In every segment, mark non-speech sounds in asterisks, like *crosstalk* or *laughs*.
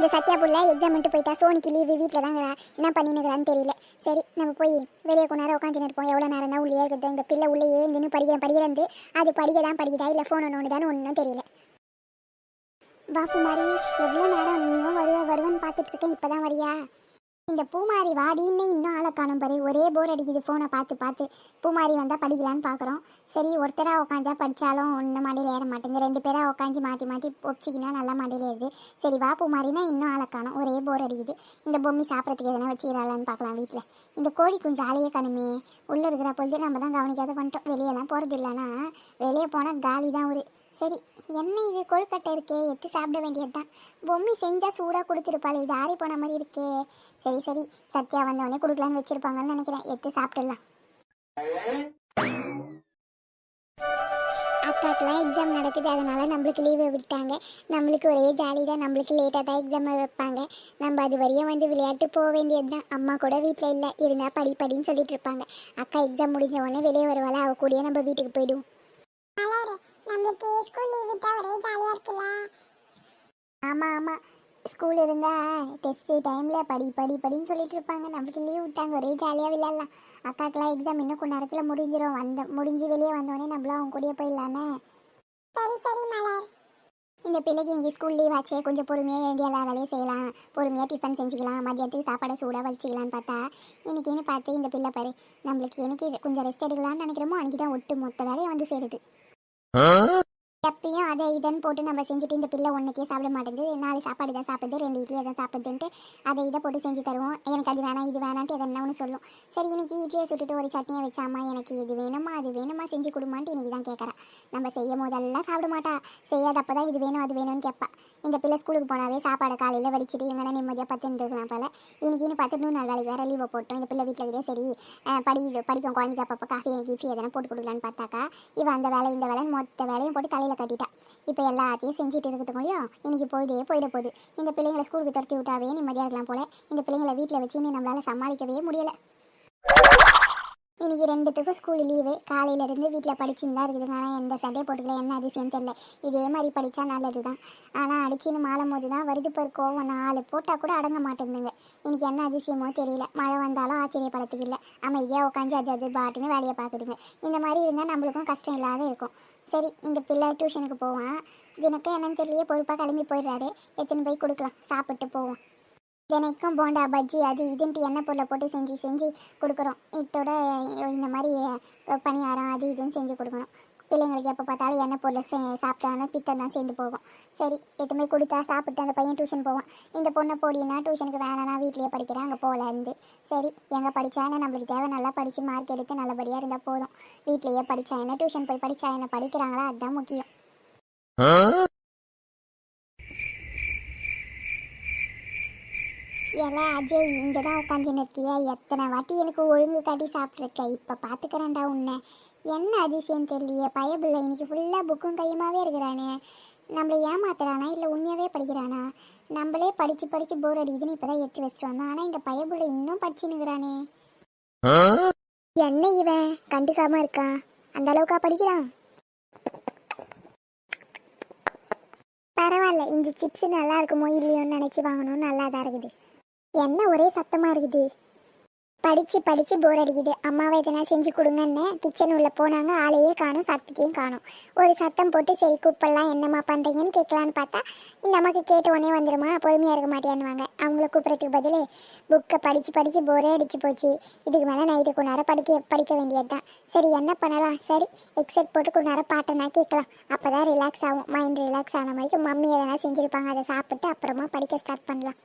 இந்த சத்யா புள்ள எக்ஸாம் பண்ணிட்டு போயிட்டா சோனிக்கு லீவு வீட்டில் தான் என்ன பண்ணினுக்கிறான்னு தெரியல. சரி நம்ம போய் வெளியே கொஞ்ச நேரம் உட்காந்து இருப்போம் எவ்வளோ நேரம் தான் உள்ளே இருக்குது? இந்த பிள்ளை உள்ளே ஏந்துன்னு படிக்கிறேன் படிக்கிறது அது படிக்க தான் படிக்கிறா இல்லை ஃபோன் ஒன்று தானே ஒன்றும் தெரியல. வா மாதிரி எவ்வளோ நேரம் நீயும் வருவ வருவன்னு பார்த்துட்டு இருக்கேன். இப்போ தான் வரியா? இந்த பூமாரி வாடின்னு இன்னும் ஆளை காணும் பாரு. ஒரே போர் அடிக்குது ஃபோனை பார்த்து பார்த்து. பூமாரி வந்தால் படிக்கலான்னு பார்க்குறோம். சரி ஒருத்தராக உட்காந்தா படித்தாலும் ஒன்றும் மடியில் ஏற மாட்டேங்குது. ரெண்டு பேராக உட்காந்து மாற்றி மாற்றி ஒப்பிச்சிக்கினா நல்லா மடியில் ஏறுது. சரி வா பூமாரினா இன்னும் ஆளை காணும். ஒரே போர் அடிக்குது. இந்த பொம்மை சாப்பிட்றதுக்கு எதனா வச்சுக்கிறாளான்னு பார்க்கலாம் வீட்டில் இந்த கோழி கொஞ்சம் ஆளையே காணுமே. உள்ளே இருக்கிற பொழுது நம்ம தான் கவனிக்காத பண்ணிட்டோம். வெளியெல்லாம் போகிறது இல்லைன்னா வெளியே போனால் காலி தான் ஒரு சரி என்ன இது கொழுக்கட்டை இருக்கே எடுத்து சாப்பிட வேண்டியது தான் பொம்மி செஞ்சால் சூடாக கொடுத்துருப்பாள் இது ஆறி போன மாதிரி இருக்கே. சரி சரி சத்யா வந்தவொடனே கொடுக்கலான்னு வச்சுருப்பாங்கன்னு நினைக்கிறேன். எடுத்து சாப்பிட்டுடலாம் அக்காக்கெலாம் எக்ஸாம் நடக்குது அதனால் நம்மளுக்கு லீவு விட்டாங்க. நம்மளுக்கு ஒரே ஜாலி தான் நம்மளுக்கு லேட்டாக தான் எக்ஸாம் வைப்பாங்க. நம்ம அது வரையும் வந்து விளையாட்டு போக வேண்டியது தான் அம்மா கூட வீட்டில் இல்லை இருந்தால் படி படின்னு சொல்லிட்டு இருப்பாங்க. அக்கா எக்ஸாம் முடிஞ்ச உடனே வெளியே வருவாள் அவ கூடயே நம்ம வீட்டுக்கு போயிடுவோம். நம்மளுக்கு ஸ்கூல் லீவ் விட்டா ஒரே ஜாலியாக இருக்குல்ல? ஆமாம் ஆமாம் ஸ்கூல் இருந்தா டெஸ்ட் டைமில் படி படி படின்னு சொல்லிட்டு இருப்பாங்க. நம்மளுக்கு லீவ் விட்டாங்க ஒரே ஜாலியாக விளையாடலாம். அக்காக்கெல்லாம் எக்ஸாம் இன்னும் கொஞ்ச நேரத்தில் முடிஞ்சிடும் வந்த முடிஞ்சு வெளியே வந்தோடனே நம்மளும் அவங்க கூடயே போயிடலானே சரி சரி மலர். இந்த பிள்ளைக்கு இங்கே ஸ்கூல் லீவ் ஆச்சே. கொஞ்சம் பொறுமையாக எழுதி எல்லா வேலையும் செய்யலாம். பொறுமையாக டிஃபன் செஞ்சுக்கலாம். மதியத்துக்கு சாப்பாடை சூடாக வச்சுக்கலான்னு பார்த்தா இன்னைக்குன்னு பார்த்து இந்த பிள்ளை பாரு. நம்மளுக்கு என்னைக்கு கொஞ்சம் ரெஸ்ட் எடுக்கலாம்னு நினைக்கிறோமோ அன்றைக்கி தான் ஒட்டு மொத்த வேலையை வந்து சேருது. 嗯嗯 எப்பயும் அதை இதன்னு போட்டு நம்ம செஞ்சுட்டு இந்த பிள்ளை ஒன்றுக்கே சாப்பிட மாட்டேங்குது. நாலு சாப்பாடு தான் சாப்பிடுது ரெண்டு இட்லியை தான் சாப்பிடுதுன்ட்டு அதை இதை போட்டு செஞ்சு தருவோம். எனக்கு அது வேணாம் இது வேணான்ட்டு எதனா ஒன்று சொல்லும். சரி இன்னைக்கு இட்லியை சுட்டுட்டு ஒரு சட்னியை வச்சாமா எனக்கு இது வேணுமா அது வேணுமா செஞ்சு கொடுமான்ட்டு இன்னைக்கு தான் கேட்குறேன் நம்ம செய்யும் போதெல்லாம் சாப்பிட மாட்டா. செய்யாதப்ப தான் இது வேணும் அது வேணும்னு கேட்பா இந்த பிள்ளை ஸ்கூலுக்கு போனாவே சாப்பாடை காலையில் வடிச்சிட்டு எங்கன்னா நிம்மதியாக பத்து இருந்துருக்கலாம் போல. இன்னைக்குன்னு பார்த்து நூறு நாள் வேலைக்கு வேற லீவை போட்டோம். இந்த பிள்ளை வீட்டில் இதே சரி அஹ் படி படிக்கும் குழந்தைக்கு அப்பப்போ காஃபி கிஃபி எதனா போட்டு கொடுக்கலான்னு பார்த்தாக்கா இவன் அந்த வேலை இந்த வேலைன்னு மொத்த வேலையும் போட்டு தலையில் கட்டிட்டா இப்போ எல்லாத்தையும் செஞ்சுட்டு இருக்கிறது முடியும் இன்னைக்கு பொழுதே போயிட போகுது. இந்த பிள்ளைங்களை ஸ்கூலுக்கு துரத்தி விட்டாவே நிம்மதியாக இருக்கலாம் போல. இந்த பிள்ளைங்களை வீட்டில் வச்சு இன்னும் நம்மளால சமாளிக்கவே முடியல. இன்னைக்கு ரெண்டுத்துக்கும் ஸ்கூல் லீவு காலையிலேருந்து வீட்டில் படிச்சுன்னு இருக்குதுங்க ஆனால் எந்த சண்டையை போட்டுக்கல என்ன அதிசயம் தெரியல. இதே மாதிரி படித்தா நல்லது தான் ஆனால் அடிச்சுன்னு மாளும் போது தான் வருது போய் கோவம். நாலு போட்டால் கூட அடங்க மாட்டேங்குதுங்க. இன்னைக்கு என்ன அதிசயமோ தெரியல. மழை வந்தாலும் ஆச்சரியப்படத்துக்கு இல்லை அமைதியாக உட்காந்து அது அது பாட்டுன்னு வேலையை பார்க்குதுங்க. இந்த மாதிரி இருந்தால் நம்மளுக்கும் கஷ்டம் இல்லாத இருக்கும். சரி இந்த பிள்ளை டியூஷனுக்கு போவான். தினக்கும் என்னன்னு தெரியலையே பொறுப்பாக கிளம்பி போயிடுறாரு. எத்தனை போய் கொடுக்கலாம். சாப்பிட்டு போவோம். தினைக்கும் போண்டா பஜ்ஜி அது இதுன்ட்டு எண்ணெய் பொருளை போட்டு செஞ்சு செஞ்சு கொடுக்குறோம். இதோட இந்த மாதிரி பணியாரம் அது இதுன்னு செஞ்சு கொடுக்கணும். பிள்ளைங்களுக்கு எப்போ பார்த்தாலும் எண்ணெய் பொருள் செ சாப்பிட்டாங்கன்னா பித்தம் தான் சேர்ந்து போகும் சரி எதுவுமே கொடுத்தா சாப்பிட்டு அந்த பையன் டியூஷன் போவான். இந்த பொண்ணை போடினா டியூஷனுக்கு வேணாம்னா வீட்லேயே படிக்கிறேன் அங்கே போகலேருந்து சரி எங்கே படித்தானே நம்மளுக்கு தேவை? நல்லா படித்து மார்க் எடுத்து நல்லபடியாக இருந்தால் போதும். வீட்லேயே படித்தா என்ன? டியூஷன் போய் படித்தா என்ன? படிக்கிறாங்களா? அதுதான் முக்கியம். ஏலா அஜய் இங்கே தான் உட்காந்து நிற்கியா எத்தனை வாட்டி எனக்கு ஒழுங்கு காட்டி சாப்பிட்ருக்க இப்போ பார்த்துக்கிறேன்டா உன்னை. என்ன அதிசயம் தெரியலையே? பயபில்லை இன்னைக்கு ஃபுல்லாக புக்கும் கையுமாவே இருக்கிறானே. நம்மளை ஏமாத்துறானா? இல்லை உண்மையாகவே படிக்கிறானா? நம்மளே படித்து படித்து போர் அடிக்குதுன்னு இப்போ தான் எடுத்து வச்சுட்டு வந்தோம். ஆனால் இந்த பயபுள்ள இன்னும் படிச்சுனுங்கிறானே என்ன இவன்? கண்டுக்காம இருக்கான். அந்த அளவுக்கா படிக்கிறான்? பரவாயில்ல இந்த சிப்ஸ் நல்லா இருக்குமோ இல்லையோன்னு நினச்சி வாங்கணும்னு நல்லா தான் இருக்குது. என்ன ஒரே சத்தமா இருக்குது? படிச்சு படிச்சு போர் அடிக்குது. அம்மாவை எதனா செஞ்சு கொடுங்கன்னு கிச்சன் உள்ள போனாங்க. ஆளையே காணும் சத்தத்தையும் காணும். ஒரு சத்தம் போட்டு சரி கூப்பிடலாம். என்னம்மா பண்ணுறீங்கன்னு கேட்கலான்னு பார்த்தா இந்த அம்மாவுக்கு கேட்ட உடனே வந்துருமா? பொறுமையாக இருக்க மாட்டேன்னுவாங்க அவங்கள கூப்பிட்றதுக்கு பதில் புக்கை படித்து படித்து போரே அடிச்சு போச்சு. இதுக்கு மேலே நைட்டு கொஞ்ச நேரம் படிக்க படிக்க வேண்டியது தான் சரி என்ன பண்ணலாம்? சரி எக்ஸெட் போட்டு கொஞ்ச நேரம் பாட்டனா கேட்கலாம். அப்பதான் ரிலாக்ஸ் ஆகும். மைண்ட் ரிலாக்ஸ் ஆன மாதிரி மம்மி எதனா செஞ்சிருப்பாங்க. அதை சாப்பிட்டு அப்புறமா படிக்க ஸ்டார்ட் பண்ணலாம்.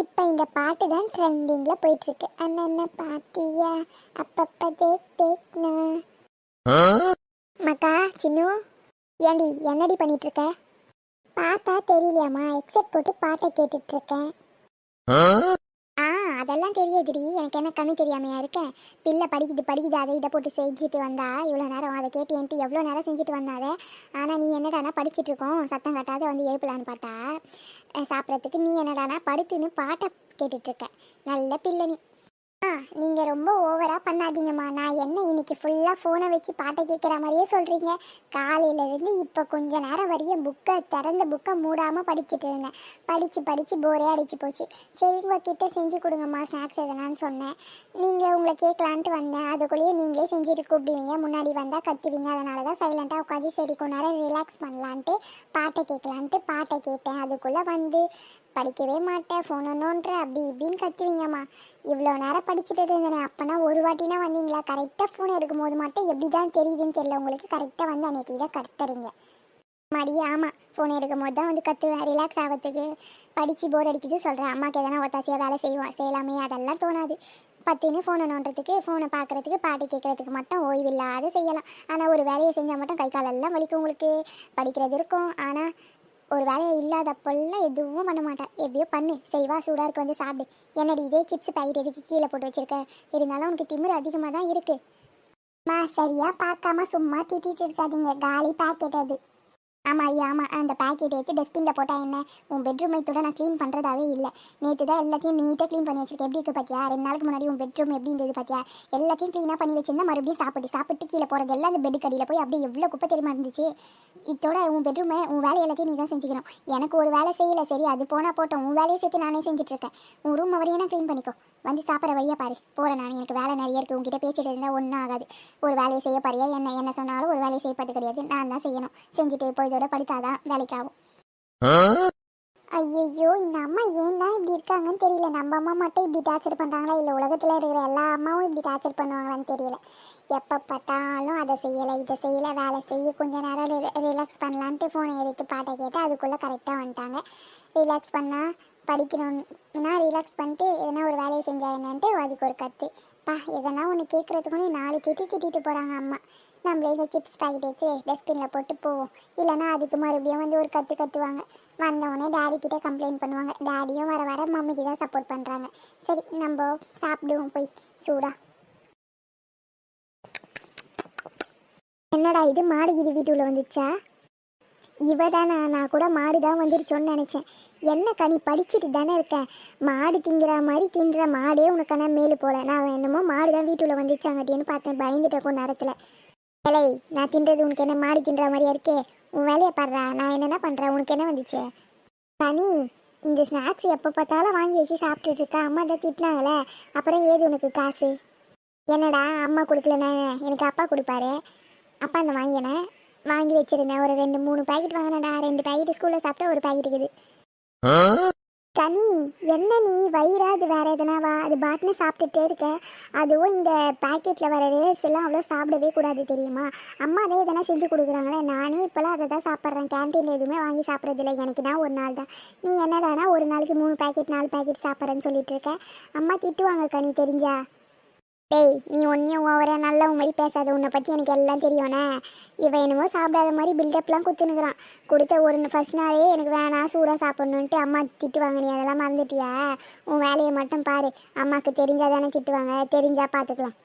இப்போ இந்த பாட்டு தான் ட்ரெண்டிங்ல போயிட்டு இருக்கு அண்ணன பாத்தியா? அப்பப்ப தேக் தேக்னா. மக்கா சின்னு ஏண்டி என்னடி பண்ணிட்டு இருக்க பார்த்தா தெரியலையாம்மா எக்ஸெட் போட்டு பாட்டை கேட்டுட்டு இருக்கேன் அதெல்லாம் தெரியுதுடி எனக்கு என்ன கண்ணு தெரியாமையா இருக்கேன் பிள்ளை படிக்குது படிக்குது அதை இதை போட்டு செஞ்சுட்டு வந்தா. இவ்வளோ நேரம் அதை கேட்டு என்ட்டு எவ்வளோ நேரம் செஞ்சுட்டு வந்தாத? ஆனால் நீ என்னடானா படிச்சுட்டு இருக்கோம். சத்தம் கட்டாத வந்து எழுப்பலான்னு பார்த்தா. சாப்பிட்றதுக்கு நீ என்னடானா படுத்துன்னு பாட்டை கேட்டுட்ருக்க நல்ல பிள்ளை நீ. நீங்கள் ரொம்ப ஓவராக பண்ணாதீங்கம்மா. நான் என்ன இன்னைக்கு ஃபுல்லாக ஃபோனை வச்சு பாட்டை கேட்குற மாதிரியே சொல்கிறீங்க காலையிலேருந்து இப்போ கொஞ்ச நேரம் வரையும் புக்கை திறந்த புக்கை மூடாமல் படிச்சுட்டு இருந்தேன். படித்து படித்து போரே அடிச்சு போச்சு. சரி உங்ககிட்ட செஞ்சு கொடுங்கம்மா ஸ்நாக்ஸ் எதனான்னு சொன்னேன். நீங்கள் உங்களை கேட்கலான்ட்டு வந்தேன். அதுக்குள்ளேயே நீங்களே செஞ்சுட்டு கூப்பிடுவீங்க. முன்னாடி வந்தால் கத்துவீங்க. அதனால தான் சைலண்ட்டாக உட்காந்து சரி கொஞ்ச நேரம் ரிலாக்ஸ் பண்ணலான்ட்டு பாட்டை கேட்கலான்ட்டு பாட்டை கேட்டேன். அதுக்குள்ளே வந்து படிக்கவே மாட்டேன் ஃபோன் நோன்ற அப்படி இப்படின்னு கத்துவீங்கம்மா. இவ்வளோ நேரம் படிச்சுட்டு இருந்தேனே அப்போனா ஒரு வாட்டினா வந்தீங்களா? கரெக்டாக ஃபோன் எடுக்கும்போது மட்டும் எப்படி தான் தெரியுதுன்னு தெரியல. உங்களுக்கு கரெக்டாக வந்து அன்னைக்கு தான் கத்துறீங்க. மடி ஆமாம் ஃபோன் எடுக்கும் போது தான் வந்து கற்றுவேன் ரிலாக்ஸ் ஆகிறதுக்கு படித்து போர் அடிக்குது சொல்கிறேன் அம்மாவுக்கு எதனா ஒத்தாசையாக வேலை செய்வோம் செய்யலாமே அதெல்லாம் தோணாது. பத்தினு ஃபோனை நோண்டுறதுக்கு ஃபோனை பார்க்குறதுக்கு பாட்டு கேட்குறதுக்கு மட்டும் ஓய்வில்லாத செய்யலாம். ஆனால் ஒரு வேலையை செஞ்சால் மட்டும் கை காலெல்லாம் வலிக்கும் உங்களுக்கு. படிக்கிறது இருக்கும். ஆனால் ஒரு வேலையை இல்லாதப்பெல்லாம் எதுவும் பண்ண மாட்டேன் எப்படியோ பண்ணு. செய்வா சூடாக இருக்கு வந்து சாப்பிடு. என்னடி இதே சிப்ஸ் பாக்கெட் எதுக்கு கீழே போட்டு வச்சிருக்க? இருந்தாலும் உனக்கு திமிர் அதிகமாக தான் இருக்குது மா சரியாக பார்க்காம சும்மா திட்டிட்டு இருக்காதீங்க. காலி பாக்கெட் அது. ஆமாம் ஐயா ஆமாம் அந்த பாக்கெட் எடுத்து டஸ்ட்பினில் போட்டால் என்ன? உன் பெட்ரூம் கூட நான் க்ளீன் பண்ணுறதாவே இல்லை. நேற்று தான் எல்லாத்தையும் நீட்டாக க்ளீன் பண்ணி வச்சிருக்கேன். எப்படி இருக்கு பார்த்தியா ரெண்டு நாளுக்கு முன்னாடி உன் பெட்ரூம் எப்படி இருந்தது பார்த்தியா எல்லாத்தையும் க்ளீனாக பண்ணி வச்சிருந்தா மறுபடியும் சாப்பிட்டு சாப்பிட்டு கீழே போகிறது எல்லாம் அந்த பெட் கடியில் போய் அப்படியே எவ்வளோ குப்பை தெரியுமா இருந்துச்சு? இதோட உன் பெட்ரூமை உன் வேலை எல்லாத்தையும் நீ தான் செஞ்சுக்கணும். எனக்கு ஒரு வேலை செய்யலை. சரி அது போனால் போட்டோம். உன் வேலையை சேர்த்து நானே செஞ்சுட்ருக்கேன் உன் ரூம் வரையும் க்ளீன் பண்ணிக்கோ. வந்து சாப்பிட்ற வழியா பாரு. போகிறேன் நான். எனக்கு வேலை நிறைய இருக்குது உங்ககிட்ட பேசிட்டு இருந்தால் ஒன்றும் ஆகாது. ஒரு வேலையை செய்ய பாரியா என்ன என்ன சொன்னாலும் ஒரு வேலையை செய்யப்பது கிடையாது. நான் தான் செய்யணும். செஞ்சுட்டு போய் இதோட படித்தாதான் வேலைக்கு ஆகும். ஐயோ இந்த அம்மா ஏன் தான் இப்படி இருக்காங்கன்னு தெரியல. நம்ம அம்மா மட்டும் இப்படி டார்ச்சர் பண்ணுறாங்களா இல்லை உலகத்தில் இருக்கிற எல்லா அம்மாவும் இப்படி டார்ச்சர் பண்ணுவாங்களான்னு தெரியல. எப்போ பார்த்தாலும் அதை செய்யலை இதை செய்யலை வேலை செய்ய கொஞ்ச நேரம் ரிலாக்ஸ் பண்ணலான்ட்டு ஃபோனை எடுத்து பாட்டை கேட்டு அதுக்குள்ளே கரெக்டாக வந்துட்டாங்க. ரிலாக்ஸ் பண்ணால் படிக்கணும்னா. ரிலாக்ஸ் பண்ணிட்டு எதனா ஒரு வேலையை செஞ்சா என்னன்ட்டு அதுக்கு ஒரு கத்து. பா எதனா ஒன்று கேட்குறதுக்குள்ளே நாலு திட்டி திட்டிட்டு போகிறாங்க அம்மா. நம்மளே இந்த சிப்ஸ் பாக்கெட் எடுத்து டஸ்ட்பினில் போட்டு போவோம். இல்லைன்னா அதுக்கு மறுபடியும் வந்து ஒரு கற்று கற்றுவாங்க வந்தவொடனே டேடி கிட்டே கம்ப்ளைண்ட் பண்ணுவாங்க. டேடியும் வர வர மம்மிக்கு தான் சப்போர்ட் பண்ணுறாங்க சரி நம்ம சாப்பிடுவோம் போய். சூடாக என்னடா இது? மாடு இது வீட்டுக்குள்ள வந்துச்சா? இவ தானே? நான் கூட மாடு தான் வந்துருச்சோன்னு நினச்சேன். என்ன கனி படிச்சுட்டு தானே இருக்கேன் மாடு திங்கிற மாதிரி தின்ற மாடே உனக்கான மேலு போல. நான் என்னமோ மாடு தான் வீட்டுக்குள்ள வந்துச்சாங்கட்டின்னு பார்த்தேன் பயந்துட்டேன் கொஞ்ச நேரத்தில். இலை நான் தின்றது உனக்கு என்ன மாடு தின்ற மாதிரியா இருக்கே? உன் வேலையை பாடுறா நான் என்னென்ன பண்ணுறேன் உனக்கு என்ன வந்துச்சு? கனி இந்த ஸ்நாக்ஸ் எப்போ பார்த்தாலும் வாங்கி வச்சு சாப்பிட்டுட்டு இருக்கா? அம்மா தான் திட்டினாங்களே அப்புறம் ஏது உனக்கு காசு? என்னடா அம்மா கொடுக்கலண்ணே எனக்கு அப்பா கொடுப்பாரு. அப்பா அந்த வாங்கினேன். வாங்கி வச்சிருந்தேன். ஒரு ரெண்டு மூணு பாக்கெட் வாங்கினேன்டா. ரெண்டு பாக்கெட் ஸ்கூலில் சாப்பிட்டா ஒரு பாக்கெட் இருக்குது. கனி என்ன நீ? வயிறா அது வேற எதுனாவா அது பாட்டுன்னு சாப்பிட்டுட்டே இருக்க. அதுவும் இந்த பாக்கெட்டில் வர ரேஸ் எல்லாம் அவ்வளோ சாப்பிடவே கூடாது தெரியுமா? அம்மா அதே எதனா செஞ்சு கொடுக்குறாங்களே. நானே இப்போலாம் அதை தான் சாப்பிட்றேன். கேன்டீனில் எதுவுமே வாங்கி சாப்பிட்றதில்ல. எனக்கு நான் ஒரு நாள் தான். நீ என்னடானா ஒரு நாளைக்கு மூணு பாக்கெட் நாலு பாக்கெட் சாப்பிட்றேன்னு சொல்லிட்டு இருக்க? அம்மா திட்டுவாங்க கனி தெரிஞ்சா? டேய் நீ ஒன்றையும் ஓவரா நல்ல மாதிரி பேசாத. உன்னை பற்றி எனக்கு எல்லாம் தெரியும்னே. இவன் என்னமோ சாப்பிடாத மாதிரி பில்டப்லாம் குத்துனுக்குறான். கொடுத்த ஒரு ஃபஸ்ட் நாளே எனக்கு வேணாம் சூடாக சாப்பிட்ணுன்ட்டு அம்மா திட்டுவாங்க நீ அதெல்லாம் மறந்துட்டியா? உன் வேலையை மட்டும் பாரு. அம்மாவுக்கு தெரிஞ்சால் தானே திட்டுவாங்க. தெரிஞ்சா பார்த்துக்கலாம்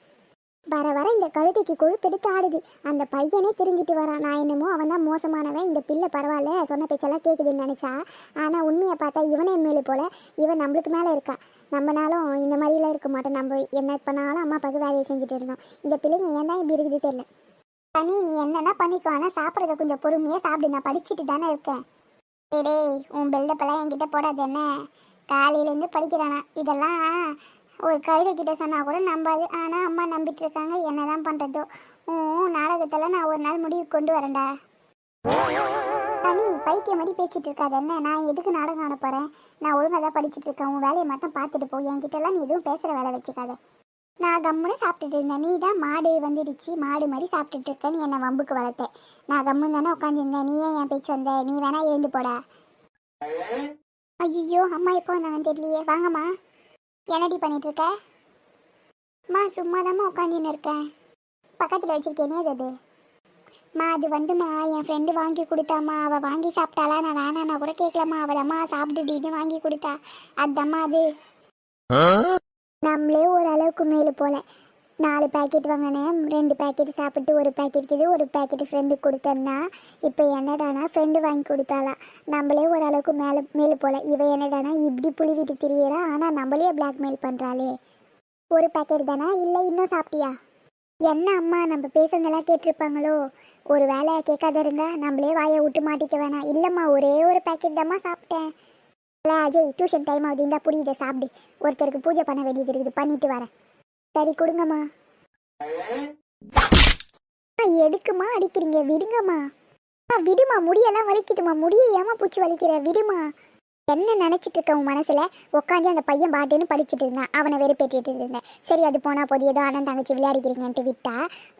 வர வர இந்த கழுதைக்கு கொழுப்பெடுத்து ஆடுது. அந்த பையனே தெரிஞ்சிட்டு வரான். நான் என்னமோ அவன் தான் மோசமானவன். இந்த பிள்ளை பரவாயில்ல. சொன்ன பேச்செல்லாம் கேட்குதுன்னு நினச்சா. ஆனால் உண்மையை பார்த்தா இவனே மேலே போல. இவன் நம்மளுக்கு மேலே இருக்கா. நம்மனாலும் இந்த மாதிரிலாம் இருக்க மாட்டோம். நம்ம என்ன பண்ணாலும் அம்மா அப்பாவுக்கு வேலையை செஞ்சுட்டு இருந்தோம். இந்த பிள்ளைங்க ஏன் தான் இப்படி இருக்குது தெரியல. தனி நீ என்னென்ன பண்ணிக்கோ ஆனால் சாப்பிட்றத கொஞ்சம் பொறுமையாக சாப்பிடு. நான் படிச்சுட்டு தானே இருக்கேன். டேய் டேய் உன் பெல்டப்பெல்லாம் என்கிட்ட போடாது என்ன? காலையிலேருந்து படிக்கிறானா? இதெல்லாம் ஒரு கவிதை கிட்ட சொன்னால் கூட நம்பாது. ஆனால் அம்மா நம்பிட்டு இருக்காங்க. என்னதான் பண்ணுறதோ உன் நாடகத்தில் நான் ஒரு நாள் முடிவு கொண்டு வரேன்டா. நீ பைத்தியம் மாதிரி பேசிட்டு இருக்காது என்ன? நான் எதுக்கு நாடகம் அனுப்புறேன் போகிறேன் நான் ஒழுங்காக தான் படிச்சுட்டு இருக்கேன். உன் வேலையை மட்டும் பார்த்துட்டு போ. என்கிட்டலாம் நீ எதுவும் பேசுகிற வேலை வச்சுக்காத. நான் கம்முன்னு சாப்பிட்டுட்டு இருந்தேன். நீ தான் மாடு வந்துடுச்சு. மாடு மாதிரி சாப்பிட்டுட்டு இருக்க. நீ என்னை வம்புக்கு வளர்த்த. நான் கம்முன்னு தானே உட்காந்துருந்தேன் நீ ஏன் என் பேச்சு வந்த? நீ வேணா எழுந்து போடா. ஐயோ அம்மா எப்போ வந்தாங்கன்னு தெரியலையே. வாங்கம்மா. என்னடி பண்ணிட்டு இருக்க? அம்மா சும்மா தாம்மா உட்காந்துன்னு இருக்கேன். பக்கத்தில் வச்சிருக்கேனே அது. மா அது வந்துமா என் ஃப்ரெண்டு வாங்கி கொடுத்தாம்மா அவள் வாங்கி சாப்பிட்டாளா நான் வேணான்னா கூட கேட்கலம்மா அவள் அம்மா சாப்பிட்டுட்டு வாங்கி கொடுத்தா. அதம்மா அது. நம்மளே ஓரளவுக்கு மேலே போல. நாலு பாக்கெட் வாங்கினேன் ரெண்டு பாக்கெட் சாப்பிட்டு ஒரு பாக்கெட் இது ஒரு பாக்கெட் ஃப்ரெண்டுக்கு கொடுத்தேன்னா இப்போ என்னடானா ஃப்ரெண்டு வாங்கி கொடுத்தாளா. நம்மளே ஓரளவுக்கு மேலே மேலே போல. இவ என்னடானா இப்படி புளி விட்டு திரியறா ஆனால் நம்மளே பிளாக்மெயில் பண்ணுறாளே ஒரு பேக்கெட் தானா? இல்லை இன்னும் சாப்பிட்டியா? என்ன அம்மா நம்ம பேசுனதெல்லாம் கேட்டிருப்பாங்களோ? ஒரு வேலை கேட்காத இருந்தா நம்மளே வாயை விட்டு மாட்டிக்க வேணாம். இல்லைம்மா ஒரே ஒரு பேக்கெட் தாம்மா சாப்பிட்டேன். இல்லை அஜய் டியூஷன் டைம் ஆகுது. இருந்தால் புரியுது சாப்பிடு. ஒருத்தருக்கு பூஜை பண்ண வேண்டியது இருக்குது. பண்ணிட்டு வரேன். சரி கொடுங்கம்மா. எடுக்குமா அடிக்கிறீங்க? விடுங்கம்மா. விடுமா முடியெல்லாம் வலிக்குதுமா முடிய ஏமா பூச்சி வலிக்கிற? விடுமா. என்ன நினைச்சிட்டு இருக்க உன் மனசுல? உட்காந்து அந்த பையன் பாட்டுன்னு படிச்சுட்டு இருந்தான். அவனை வெறுப்பேற்றிட்டு இருந்தேன். சரி அது போனா போது ஏதோ அண்ணன் தங்கச்சி விளையாடிக்கிறீங்கன்ட்டு விட்டா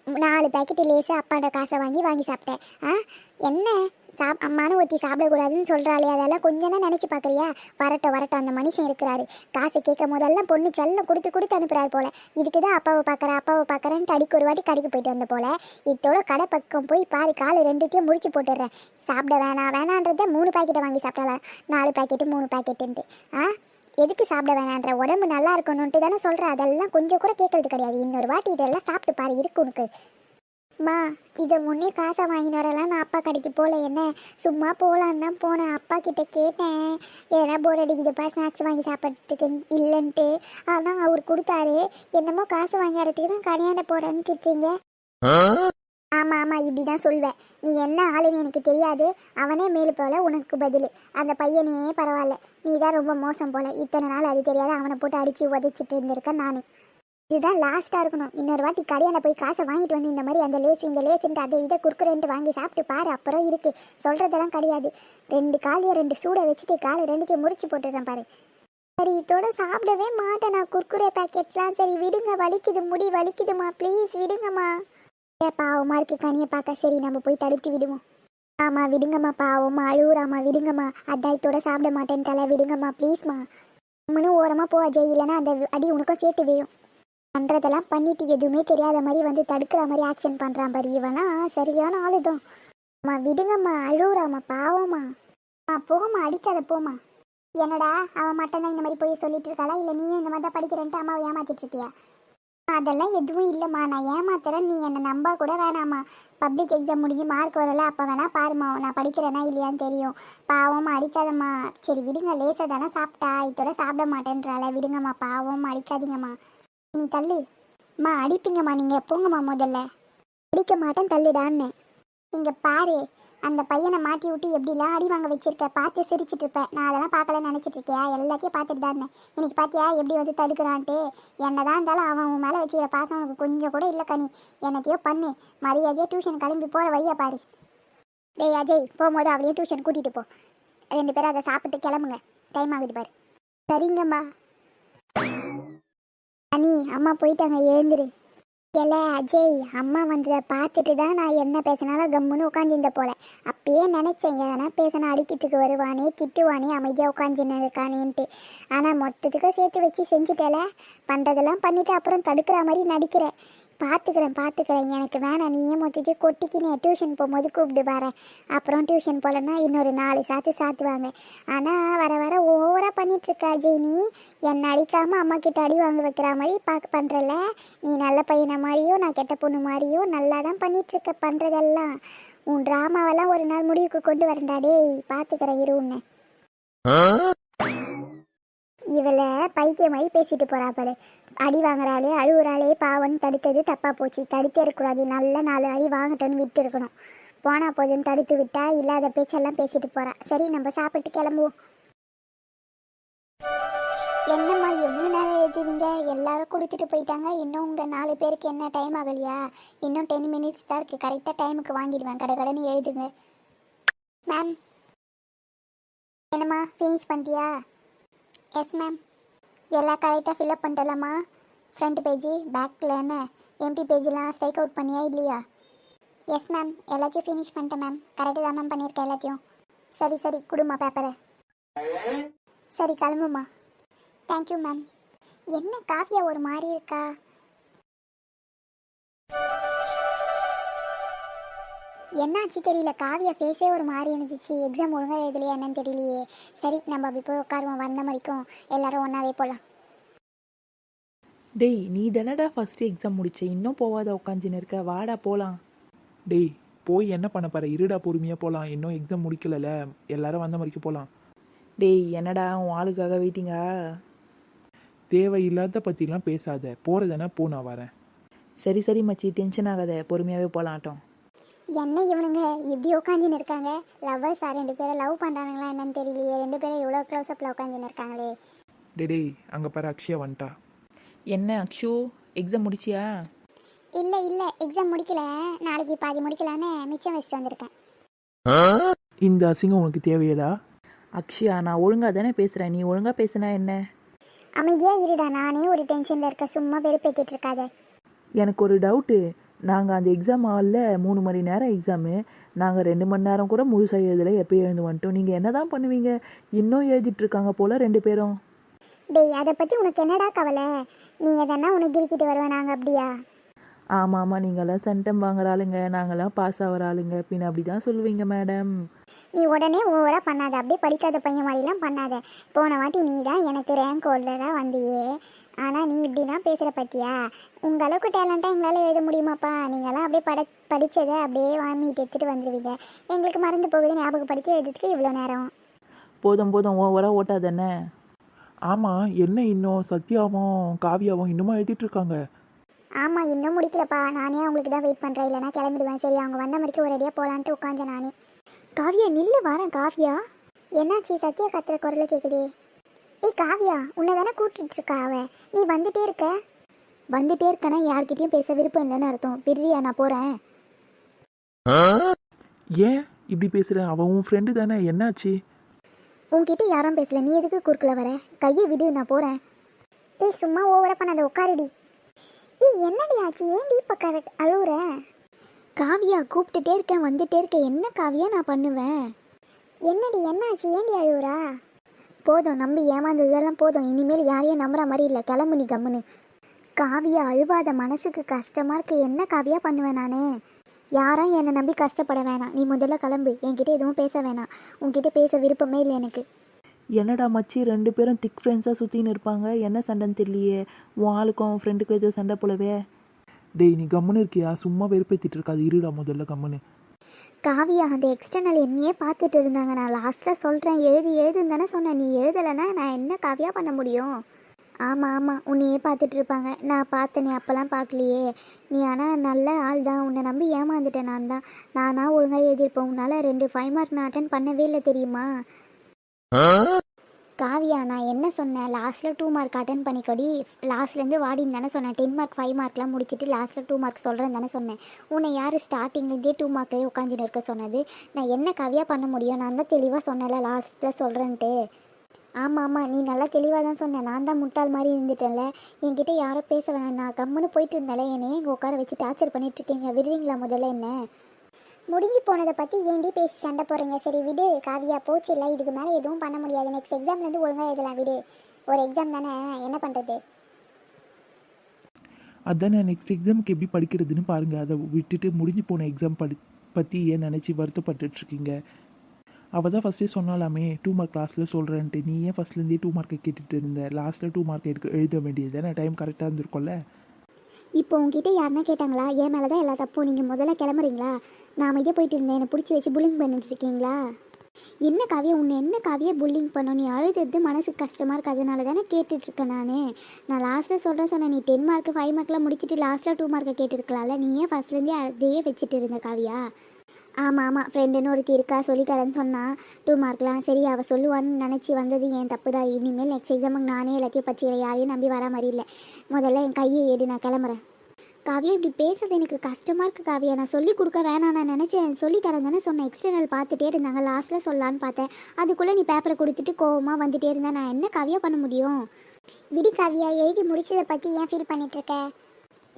நாலு பேக்கெட்டு லேசு அப்பாண்ட காசை வாங்கி வாங்கி சாப்பிட்டேன். ஆ? என்ன? சாப் அம்மானு ஒத்தி சாப்பிடக்கூடாதுன்னு சொல்கிறாளே அதெல்லாம் கொஞ்சம் தான் நினச்சி பார்க்குறியா வரட்டும் வரட்டும் அந்த மனுஷன் இருக்கிறாரு. காசு கேட்கும் போதெல்லாம் பொண்ணு செல்லம் கொடுத்து கொடுத்து அனுப்புறாரு போல. இதுக்கு தான் அப்பாவை பார்க்குறேன் அப்பாவை பார்க்குறேன்ட்டு அடிக்கு ஒரு வாட்டி கடைக்கு போயிட்டு வந்த போல. இதோட கடை பக்கம் போய் பாரு காலு ரெண்டுத்தையும் முடிச்சு போட்டுடுறேன். சாப்பிட வேணாம் வேணான்றத மூணு பாக்கெட்டை வாங்கி சாப்பிடலாம் நாலு பாக்கெட்டு மூணு பாக்கெட்டுன்ட்டு. ஆ? எதுக்கு சாப்பிட வேணான்ற? உடம்பு நல்லா இருக்கணும்ட்டு தானே சொல்கிறேன் அதெல்லாம் கொஞ்சம் கூட கேட்கறது கிடையாது. இன்னொரு வாட்டி இதெல்லாம் சாப்பிட்டு பாரு இருக்கு உனக்கு. மா இதை முன்னே காசை வாங்கிட்டு வரலாம் நான் அப்பா கடைக்கு போகல என்ன? சும்மா போகலான்னு தான் போனேன். அப்பா கிட்ட கேட்டேன். ஏன்னா போர் அடிக்குதுப்பா ஸ்நாக்ஸ் வாங்கி சாப்பிட்றதுக்கு இல்லைன்ட்டு. ஆனால் அவர் கொடுத்தாரு. என்னமோ காசு வாங்கி வரதுக்கு தான் கடையாண்ட போகிறேன்னு திட்டுறீங்க. ஆமாம் ஆமாம் இப்படி தான் சொல்வேன். நீ என்ன ஆளுன்னு எனக்கு தெரியாது. அவனே மேலு போல உனக்கு பதில். அந்த பையனே பரவாயில்ல. நீ தான் ரொம்ப மோசம் போல. இத்தனை நாள் அது தெரியாத அவனை போட்டு அடித்து உதச்சிட்டு இருந்திருக்கேன் நான். இதுதான் லாஸ்ட்டாக இருக்கணும். இன்னொரு வாட்டி கடையில் போய் காசை வாங்கிட்டு வந்து இந்த மாதிரி அந்த லேஸ் இந்த லேஸுன்ட்டு அதை இதை குறுக்குறேன்ட்டு வாங்கி சாப்பிட்டு பாரு அப்புறம் இருக்கு. சொல்கிறதெல்லாம் கிடையாது. ரெண்டு காலையை ரெண்டு சூடை வச்சுட்டு காலை ரெண்டுத்தையும் முறிச்சு போட்டுடுறேன் பாரு. சரி இதோட சாப்பிடவே மாட்டேன் நான். குர்குரே பேக்கெட்லாம் சரி விடுங்க வலிக்குது முடி வலிக்குதுமா ப்ளீஸ் விடுங்கம்மா. ஏ பாவமாக இருக்கு கனியை பார்க்க. சரி நம்ம போய் தடுத்து விடுவோம். ஆமா விடுங்கம்மா பாவம்மா அழுகுறாம்மா விடுங்கம்மா. அதான் இதோட சாப்பிட மாட்டேன்ட்டால விடுங்கம்மா ப்ளீஸ்மா நம்மளும் ஓரமாக போ அஜய். இல்லைன்னா அந்த அடி உனக்கும் சேர்த்து விழும். பண்ணுறதெல்லாம் பண்ணிட்டு எதுவுமே தெரியாத மாதிரி வந்து தடுக்கிற மாதிரி ஆக்ஷன் பண்ணுறான் பாரு. இவனா சரியான ஆளுதான் அம்மா விடுங்கம்மா அழுகுறாம்மா பாவம்மா. ஆ போம்மா அடிக்காத போம்மா. என்னடா அவன் மட்டும்தான் இந்த மாதிரி போய் சொல்லிட்டு இருக்காளா? இல்லை நீயும் இந்த மாதிரி தான் படிக்கிறேன்ட்டு அம்மாவை ஏமாத்திட்டு இருக்கியா? அதெல்லாம் எதுவும் இல்லைம்மா. நான் ஏமாத்துறேன். நீ என்னை நம்ப கூட வேணாம்மா. பப்ளிக் எக்ஸாம் முடிஞ்சு மார்க் வரல. அப்போ வேணா பாருமா நான் படிக்கிறேனா இல்லையான்னு தெரியும். பாவம்மா அடிக்காதம்மா. சரி விடுங்க. லேசாக தானே சாப்பிட்டா? இதோட சாப்பிட மாட்டேன்றால விடுங்கம்மா பாவம் அடிக்காதீங்கம்மா. நீ தள்ளு. அம்மா அடிப்பீங்கம்மா நீங்கள் போங்கம்மா முதல்ல. அடிக்க மாட்டேன் தள்ளுடான்னு. இங்கே பாரு அந்த பையனை மாட்டி விட்டு எப்படிலாம் அடி வாங்க வச்சிருக்க? பார்த்து சிரிச்சிட்டு இருப்பேன் நான் அதெல்லாம் பார்க்கலன்னு நினச்சிட்டு இருக்கியா? எல்லாத்தையும் பார்த்துட்டு தான் இருந்தேன் இன்னைக்கு பார்த்தியா எப்படி வந்து தடுக்கிறான்ட்டு. என்னதான் இருந்தாலும் அவன் உன் மேலே வச்சுக்கிற பாசம் உனக்கு கொஞ்சம் கூட இல்லை கனி. என்னத்தையோ பண்ணு. மரியாதையாக டியூஷன் கிளம்பி போகிற வழியை பாரு. டேய் அஜய் போகும்போது அவளையும் டியூஷன் கூட்டிகிட்டு போ. ரெண்டு பேரும் அதை சாப்பிட்டு கிளம்புங்க. டைம் ஆகுது பாரு. சரிங்கம்மா. அனி அம்மா போயிட்டாங்க எழுந்துரு. இல்ல அஜய் அம்மா வந்ததை பார்த்துட்டு தான் நான் என்ன பேசினாலும் கம்முன்னு உட்காந்துருந்த போல. அப்பயே நினச்சேன் எதனா பேசினா அடிக்கிறதுக்கு வருவானே திட்டுவானே அமைதியாக உட்காந்துன்னு இருக்கானேன்ட்டு. ஆனால் மொத்தத்துக்கும் சேர்த்து வச்சு செஞ்சுட்டல. பண்ணுறதெல்லாம் பண்ணிட்டு அப்புறம் தடுக்கிற மாதிரி நடிக்கிறேன். பார்த்துக்கிறேன் பார்த்துக்கிறேன் எனக்கு வேணாம் நீயே மொத்தத்தையும் கொட்டிக்கினே டியூஷன் போகும்போது கூப்பிட்டு வரேன். அப்புறம் டியூஷன் போகலன்னா இன்னொரு நாலு சாத்து சாத்துவாங்க. ஆனால் வர வர ஓவராக பண்ணிகிட்ருக்கா ஜெயினி. நீ என்னை அடிக்காமல் அம்மா கிட்ட அடி வாங்க வைக்கிற மாதிரி பார்க்க பண்ணுறல நீ நல்ல பையனை மாதிரியும் நான் கெட்ட பொண்ணு மாதிரியும் நல்லா தான் பண்ணிகிட்ருக்க பண்ணுறதெல்லாம் உன் ட்ராமாவெல்லாம் ஒரு நாள் முடிவுக்கு கொண்டு வரேன்டா டேய். பார்த்துக்கிறேன் இரு உன்னை. இவளை பைத்திய மாதிரி பேசிட்டு போறா பாரு. அடி வாங்குறாளே அழுகுறாளே பாவன்னு தடுத்தது தப்பா போச்சு. தடுத்தே இருக்கக்கூடாது நல்ல நாலு அடி வாங்கட்டோன்னு விட்டு இருக்கணும் போனா போதுன்னு தடுத்து விட்டா இல்லாத பேச்செல்லாம் பேசிட்டு போறா. சரி நம்ம சாப்பிட்டு கிளம்புவோம். என்னம்மா எவ்வளோ நேரம் எழுதுவீங்க எல்லாரும் கொடுத்துட்டு போயிட்டாங்க. இன்னும் உங்கள் நாலு பேருக்கு என்ன டைம் ஆகலையா? இன்னும் டென் மினிட்ஸ் தான் இருக்குது கரெக்டாக டைமுக்கு வாங்கிடுவேன். கடை கடைன்னு எழுதுங்க. மேம் என்னம்மா? ஃபினிஷ் பண்ணிட்டியா? எஸ் மேம் எல்லா கரெக்டாக ஃபில்அப் பண்ணிட்டலாமா? ஃப்ரண்ட் பேஜ் பேக்கில் என்ன? எம்டி பேஜெலாம் ஸ்ட்ரைக் அவுட் பண்ணியா இல்லையா? எஸ் மேம் எல்லாத்தையும் ஃபினிஷ் பண்ணிட்டேன் மேம் கரெக்டாக தான் மேம் பண்ணியிருக்கேன் எல்லாத்தையும். சரி சரி. கொடுமா பேப்பரை சரி கிளம்புமா தேங்க்யூ மேம் என்ன காஃபியா ஒரு மாதிரி இருக்கா? என்னாச்சு தெரியல. காவியா ஃபேஸே ஒரு மாதிரி இருந்துச்சு. எக்ஸாம் ஒழுங்காக எழுதலையா என்னன்னு தெரியலையே. சரி நம்ம அப்படி போய் உட்காருவோம். வந்த வரைக்கும் எல்லாரும் ஒன்றாவே போகலாம் டேய் நீ தானடா ஃபர்ஸ்ட் எக்ஸாம் முடிச்ச. இன்னும் போவாத உட்காந்துன்னு இருக்க. வாடா போலாம். டேய் போய் என்ன பண்ண போற? இருடா பொறுமையாக போகலாம் இன்னும் எக்ஸாம் முடிக்கலல. எல்லாரும் வந்த மாதிரிக்கு போகலாம் டேய் என்னடா உன் ஆளுக்காக வெயிட்டிங்கா தேவையில்லாத பற்றிலாம் பேசாத. போகிறதானே போ நான் வரேன். சரி சரி மச்சி. டென்ஷன் ஆகாத. பொறுமையாகவே போகலாட்டம் என்ன இவனுங்க? இப்படி உட்காந்துன்னு இருக்காங்க. லவ்வர்ஸா ரெண்டு பேரும் லவ் பண்ணுறானுங்களா என்னன்னு தெரியலையே. ரெண்டு பேரும் இவ்வளோ க்ளோஸ்அப்பில் உட்காந்துன்னு இருக்காங்களே. டே டேய் அங்கே பாரு அக்ஷயா வந்துட்டா. என்ன அக்ஷு? எக்ஸாம் முடிச்சியா? இல்லை இல்லை எக்ஸாம் முடிக்கல. நாளைக்கு பாதி முடிக்கலான்னு மிச்சம் வச்சுட்டு வந்திருக்கேன். இந்த அசிங்கம் உனக்கு தேவையடா? அக்ஷயா நான் ஒழுங்காக தானே பேசுகிறேன் நீ ஒழுங்காக பேசுனா என்ன? அமைதியாக இருடா. நானே ஒரு டென்ஷனில் இருக்க சும்மா வெறுப்பேற்றிட்டு இருக்காத. எனக்கு ஒரு டவுட்டு நாங்கள் அந்த எக்ஸாம் ஹாலில் மூணு மணி நேரம் எக்ஸாமு நாங்கள் ரெண்டு மணி நேரம் கூட முழுசாக எழுதலை எப்போ எழுந்து வந்துட்டோம். நீங்கள் என்ன தான் பண்ணுவீங்க? இன்னும் எழுதிட்டு இருக்காங்க போல் ரெண்டு பேரும். டேய் அதை பற்றி உனக்கு என்னடா கவலை? நீ எதனா உனக்கு கிரிக்கிட்டு வருவேன் நாங்கள் அப்படியா? ஆமாம் ஆமாம் நீங்களாம் சென்டம் வாங்குற ஆளுங்க. நாங்களாம் பாஸ் ஆகிற ஆளுங்க. பின்ன அப்படி தான் சொல்லுவீங்க மேடம் நீ உடனே ஓவராக பண்ணாத. அப்படியே படிக்காத பையன் மாதிரிலாம் பண்ணாத. போன வாட்டி நீ தான் எனக்கு ரேங்க் ஹோல்டராக வந்தியே. ஆனால் நீ இப்படிலாம் பேசுகிற பத்தியா? உங்கள் அளவுக்கு டேலண்ட்டாக எங்களால் எழுத முடியுமாப்பா? நீங்களாம் அப்படியே பட படித்ததை அப்படியே வாமிட்டு எடுத்துகிட்டு வந்துடுவீங்க எங்களுக்கு மறந்து போகுது ஞாபகப்படுத்தி எழுதுறதுக்கு இவ்வளோ நேரம். போதும் போதும். ஓவராக ஓட்டாதானே ஆமாம் என்ன இன்னும்? சத்யாவும் காவியாவும் இன்னுமா எழுதிட்டு இருக்காங்க ஆமாம் இன்னும் முடிக்கலப்பா. நானே அவங்களுக்கு தான் வெயிட் பண்ணுறேன் இல்லைனா கிளம்பிடுவேன். சரி அவங்க வந்த மாதிரிக்கு ஒரு அடியாக போகலான்ட்டு உட்காந்தேன் நானே. காவியா நில்லு வரேன் காவியா. என்னாச்சு? சத்யா கத்துற குரலை கேட்குதே ஏய் காவியா உன்னை தானே கூப்பிட்டுட்டு இருக்கா அவ நீ வந்துட்டே இருக்க. வந்துட்டே இருக்கனா யார்கிட்டயும் பேச விருப்பம் இல்லைன்னு அர்த்தம். பிரியா நான் போகிறேன் ஏன் இப்படி பேசுகிற அவன் உன் ஃப்ரெண்டு தானே. என்னாச்சு? உன்கிட்ட யாரும் பேசல. நீ எதுக்கு குறுக்கல வர? கையை விடு நான் போகிறேன் ஏய் சும்மா ஓவரா பண்ணாத உட்காருடி. ஏய் என்னடி ஆச்சு? ஏன்டி இப்போ கரெக்ட் அழுவுற? காவியா கூப்பிட்டுட்டே இருக்கேன் வந்துட்டே இருக்கேன். என்ன காவியா நான் பண்ணுவேன்? என்னடி என்னாச்சு? ஏன்டி அழுவுறா? போதும் நம்பி ஏமாந்ததெல்லாம் போதும். இனிமேல் யாரையும் நம்புற மாதிரி இல்லை. கிளம்பு நீ கம்முன்னு காவியா அழுவாத மனசுக்கு கஷ்டமா இருக்கு. என்ன காவியா பண்ணுவேன் நானு? யாரும் என்னை நம்பி கஷ்டப்பட வேணாம். நீ முதல்ல கிளம்பு. என்கிட்ட எதுவும் பேச வேணாம். உன்கிட்ட பேச விருப்பமே இல்லை எனக்கு. என்னடா மச்சி ரெண்டு பேரும் திக் ஃப்ரெண்ட்ஸாக சுற்றின்னு இருப்பாங்க. என்ன சண்டைன்னு தெரியலையே. உன் ஆளுக்கும் உன் ஃப்ரெண்டுக்கும் ஏதோ சண்டை போலவே. டேய் நீ கம்முன்னு இருக்கியா? சும்மா வெறுப்பேத்திட்டு இருக்காது. இருடா முதல்ல கம்முன்னு காவியா அந்த எக்ஸ்டர்னல் என்னையே பார்த்துட்டு இருந்தாங்க. நான் லாஸ்ட்டில் சொல்கிறேன் எழுதி எழுதுன்னு தானே சொன்னேன். நீ எழுதலைன்னா நான் என்ன காவியா பண்ண முடியும்? ஆமாம் ஆமாம் உன்னையே பார்த்துட்டு இருப்பாங்க. நான் பார்த்தேனே அப்போல்லாம் பார்க்கலையே. நீ ஆனால் நல்ல ஆள் தான். உன்னை நம்பி ஏமாந்துட்டேன் நான் தான். நானாக ஒழுங்காக எழுதியிருப்பேன். உன்னால் ரெண்டு ஃபைவ் மார்க் நான் அட்டன் பண்ணவே இல்லை தெரியுமா? காவியா நான் என்ன சொன்னேன்? லாஸ்ட்டில் டூ மார்க் அட்டன் பண்ணிக்கொடி. லாஸ்ட்லேருந்து வாடின்னு தானே சொன்னேன். டென் மார்க் ஃபைவ் மார்க்லாம் முடிச்சுட்டு லாஸ்ட்டில் டூ மார்க் சொல்கிறேன் தானே சொன்னேன். உன்னை யார் ஸ்டார்டிங்லேருந்தே டூ மார்க்லேயே உட்காந்துட்டு இருக்க சொன்னது? நான் என்ன கவியா பண்ண முடியும்? நான் தான் தெளிவாக சொன்னேன்ல லாஸ்ட்டில் சொல்கிறேன்ட்டு ஆமாம் ஆமாம் நீ நல்லா தெளிவாக தான் சொன்னேன் நான் தான் முட்டாள் மாதிரி இருந்துட்டேன்ல. என்கிட்ட யாரோ பேச வேணாம். நான் கம்முன்னு போயிட்டு இருந்தாலே என்னையே இங்கே உட்கார வச்சு டார்ச்சர் பண்ணிகிட்ருக்கீங்க விடுவீங்களா முதல்ல என்ன? முடிஞ்சு போனதை பற்றி ஏண்டி பேசி சண்டை போகிறீங்க சரி விடு காவியா போச்சு இல்லை இதுக்கு மேலே எதுவும் பண்ண முடியாது. நெக்ஸ்ட் எக்ஸாம்லேருந்து ஒழுங்காக எழுதலாம் விடு. ஒரு எக்ஸாம் தானே என்ன பண்ணுறது அதானே நெக்ஸ்ட் எக்ஸாமுக்கு எப்படி படிக்கிறதுன்னு பாருங்கள் அதை விட்டுட்டு முடிஞ்சு போன எக்ஸாம் படி பற்றி ஏன் நினச்சி வருத்தப்பட்டுட்ருக்கீங்க அவள் தான் ஃபஸ்ட்டே சொன்னாலாமே டூ மார்க் கிளாஸில் சொல்கிறேன்ட்டு நீ ஏன் ஃபஸ்ட்லேருந்தே டூ மார்க்கை கேட்டுட்டு இருந்த? லாஸ்ட்டில் டூ மார்க் எடுக்க எழுத வேண்டியது தானே? டைம் கரெக்டாக இருந்திருக்கும்ல. இப்போ உங்ககிட்ட யாருன்னா கேட்டாங்களா? என் மேலே தான் எல்லா தப்பும். நீங்கள் முதல்ல கிளம்புறீங்களா? நான் அமைதியாக போயிட்டு இருந்தேன். என்னை பிடிச்சி வச்சு புல்லிங் பண்ணிட்டு இருக்கீங்களா? என்ன காவியா? உன்னை என்ன காவியா புல்லிங் பண்ணும் நீ அழுதுறது மனசுக்கு கஷ்டமாக இருக்குது அதனால தானே கேட்டுட்ருக்கேன் நான். நான் லாஸ்ட்டில் சொல்கிறேன் சொன்னேன். நீ டென் மார்க் ஃபைவ் மார்க்லாம் முடிச்சுட்டு லாஸ்ட்டில் டூ மார்க்கை கேட்டுருக்கலாம்ல. நீ ஏன் ஃபஸ்ட்லேருந்தே அதையே வச்சுட்டு இருந்த காவியா? ஆமாம் ஆமாம் ஃப்ரெண்டுன்னு ஒருத்தி இருக்கா சொல்லித்தரேன்னு சொன்னா டூ மார்க்லாம் சரி அவள் சொல்லுவான்னு நினச்சி வந்தது என் தப்பு தான். இனிமேல் நெக்ஸ்ட் எக்ஸாமுக்கு நானே எல்லாத்தையும் பச்சை யாரையும் நம்பி வர மாதிரி இல்லை. முதல்ல என் கையை ஏடு நான் கிளம்புறேன். காவியா இப்படி பேசுறது எனக்கு கஷ்டமாக இருக்குது காவியா. நான் சொல்லி கொடுக்க வேணாம் நான் நினச்சேன். சொல்லி தரேன் தானே சொன்னேன். எக்ஸ்டர்னல் பார்த்துட்டே இருந்தாங்க. லாஸ்ட்டில் சொல்லலான்னு பார்த்தேன். அதுக்குள்ளே நீ பேப்பரை கொடுத்துட்டு கோவமாக வந்துட்டே இருந்தேன் நான் என்ன காவியா பண்ண முடியும்? விடி காவியா. எழுதி முடிச்சதை பற்றி ஏன் ஃபீல் பண்ணிகிட்ருக்கேன்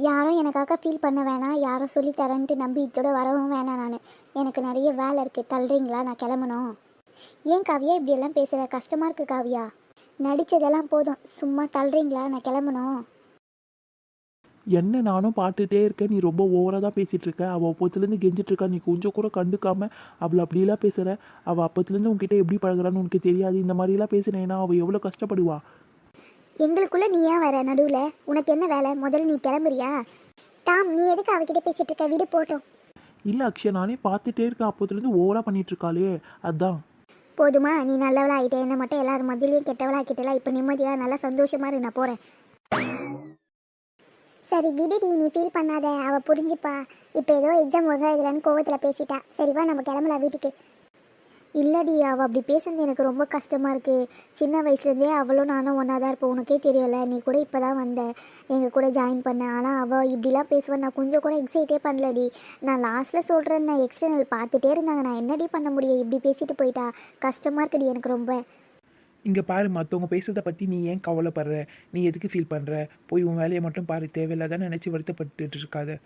யாரும் எனக்காக ஃபீல் பண்ண வேணாம். யாரும் சொல்லி தரேன்ட்டு நம்பி இதோட வரவும் வேணாம் நான். எனக்கு நிறைய வேலை இருக்குது தள்ளுறீங்களா? நான் கிளம்பணும். ஏன் காவியா இப்படியெல்லாம் பேசுகிற கஷ்டமாக இருக்குது காவியா. நடித்ததெல்லாம் போதும். சும்மா தள்ளுறீங்களா? நான் கிளம்பணும். என்ன நானும் பார்த்துட்டே இருக்கேன். நீ ரொம்ப ஓவராக தான் பேசிகிட்டு இருக்க. அவள் அப்போத்துலேருந்து கெஞ்சிட்டு இருக்கா. நீ கொஞ்சம் கூட கண்டுக்காமல் அவளை அப்படிலாம் பேசுகிற அவள் அப்போத்துலேருந்து உன்கிட்ட எப்படி பழகுறான்னு உனக்கு தெரியாது. இந்த மாதிரிலாம் பேசுனேன்னா அவள் எவ்வளோ கஷ்டப்படுவா? எங்களுக்குள்ள நீ ஏன் வர நடுவில்? உனக்கு என்ன வேலை? முதல்ல நீ கிளம்புறியா? டாம் நீ எதுக்கு அவகிட்ட பேசிட்டு இருக்க? வீடு போட்டோம். இல்லை அக்ஷயா நானே பார்த்துட்டே இருக்கேன். அப்போத்துலேருந்து ஓவராக பண்ணிட்டு இருக்காளே. அதான். போதுமா நீ நல்லவளா ஆகிட்டே என்ன மட்டும் எல்லாரும் மத்தியிலையும் கெட்டவளா ஆக்கிட்டல. இப்போ நிம்மதியாக நல்லா சந்தோஷமா இரு நான் போகிறேன் சரி விடுடி நீ ஃபீல் பண்ணாத. அவள் புரிஞ்சுப்பா. இப்போ ஏதோ எக்ஸாம் ஒழுங்கா இதுலன்னு கோவத்தில் பேசிட்டா. சரிவா நம்ம கிளம்பலாம் வீட்டுக்கு. இல்லடி அவள் அப்படி பேசுனது எனக்கு ரொம்ப கஷ்டமாக இருக்குது சின்ன வயசுலேருந்தே அவளும் நானும் ஒன்றா தான் இருப்போம். உனக்கே தெரியல நீ கூட இப்போ தான் வந்த எங்கள் கூட ஜாயின் பண்ண. ஆனால் அவள் இப்படிலாம் பேசுவேன் நான் கொஞ்சம் கூட எக்ஸைட்டே பண்ணலடி. நான் லாஸ்ட்டில் சொல்கிறேன் நான் எக்ஸ்டர்னல் பார்த்துட்டே இருந்தாங்க. நான் என்னடி பண்ண முடியும்? இப்படி பேசிட்டு போயிட்டா. கஷ்டமாக இருக்குடி எனக்கு ரொம்ப. இங்கே பாரு மற்றவங்க பேசுறதை பற்றி நீ ஏன் கவலைப்படுற? நீ எதுக்கு ஃபீல் பண்ணுற போய் உன் வேலையை மட்டும் பாரு. தேவையில்லாதான் நினச்சி வருத்தப்பட்டு இருக்காத.